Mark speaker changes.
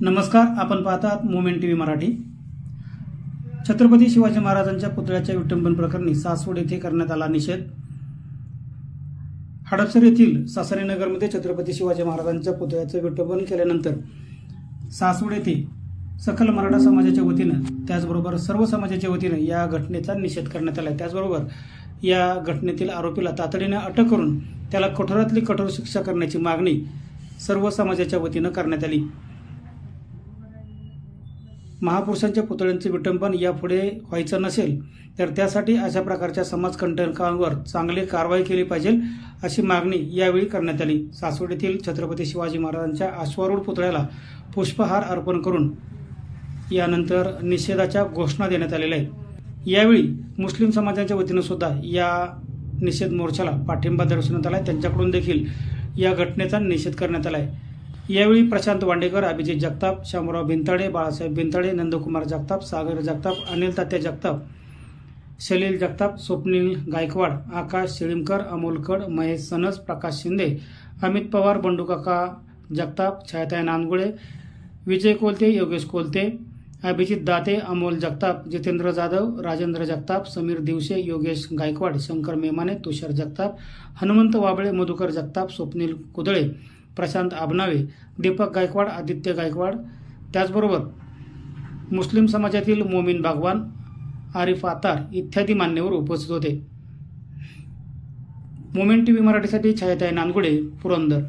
Speaker 1: नमस्कार आपण पाहतात moment T V Marathi. Chhatrapati Shivaji महाराजांच्या पुतळ्याच्या विटंबन प्रकरणी सासवड येथे करण्यात आला निषेध. हडपसर येथील सासरी नगरमध्ये छत्रपती शिवाजी महाराजांच्या पुतळ्याचं विटंबन केल्यानंतर सासवड येथे सकल मराठा समाजाच्या वतीनं त्याचबरोबर सर्व समाजाच्या वतीनं या घटनेचा निषेध करण्यात आला. त्याचबरोबर या घटनेतील आरोपीला तातडीने अटक करून त्याला कठोरातली कठोर शिक्षा करण्याची मागणी सर्व समाजाच्या वतीनं करण्यात आली. महापुरुषांच्या पुतळ्यांचे विटंबन यापुढे व्हायचं नसेल तर त्यासाठी अशा प्रकारच्या समाजकंटकांवर चांगली कारवाई केली पाहिजे अशी मागणी यावेळी करण्यात आली. सासवड येथील छत्रपती शिवाजी महाराजांच्या अश्वारूढ पुतळ्याला पुष्पहार अर्पण करून यानंतर निषेधाच्या घोषणा देण्यात आलेल्या आहेत. यावेळी मुस्लिम समाजाच्या वतीनं सुद्धा या निषेध मोर्चाला पाठिंबा दर्शवण्यात आला. त्यांच्याकडून देखील या घटनेचा निषेध करण्यात आला आहे. यावेळी प्रशांत वांडेकर अभिजित जगताप शामराव भिंताडे बाळासाहेब भिंताडे नंदकुमार जगताप सागर जगताप अनिल तात्या जगताप शलील जगताप स्वप्नील गायकवाड आकाश शिळीमकर अमोल कड महेश सनस प्रकाश शिंदे अमित पवार बंडूकाका जगताप छायाताई नानगुळे विजय कोलते योगेश कोलते अभिजित दाते अमोल जगताप जितेंद्र जाधव राजेंद्र जगताप समीर दिवसे योगेश गायकवाड शंकर मेमाने तुषार जगताप हनुमंत वाबळे मधुकर जगताप स्वप्नील कुदळे प्रशांत आबनावे दीपक गायकवाड आदित्य गायकवाड. त्याचबरोबर मुस्लिम समाजातील मोमीन भागवान आरिफ आतार इत्यादी मान्यवर उपस्थित होते. मोमेंट टी व्ही मराठीसाठी छायाताई नानगुडे पुरंदर.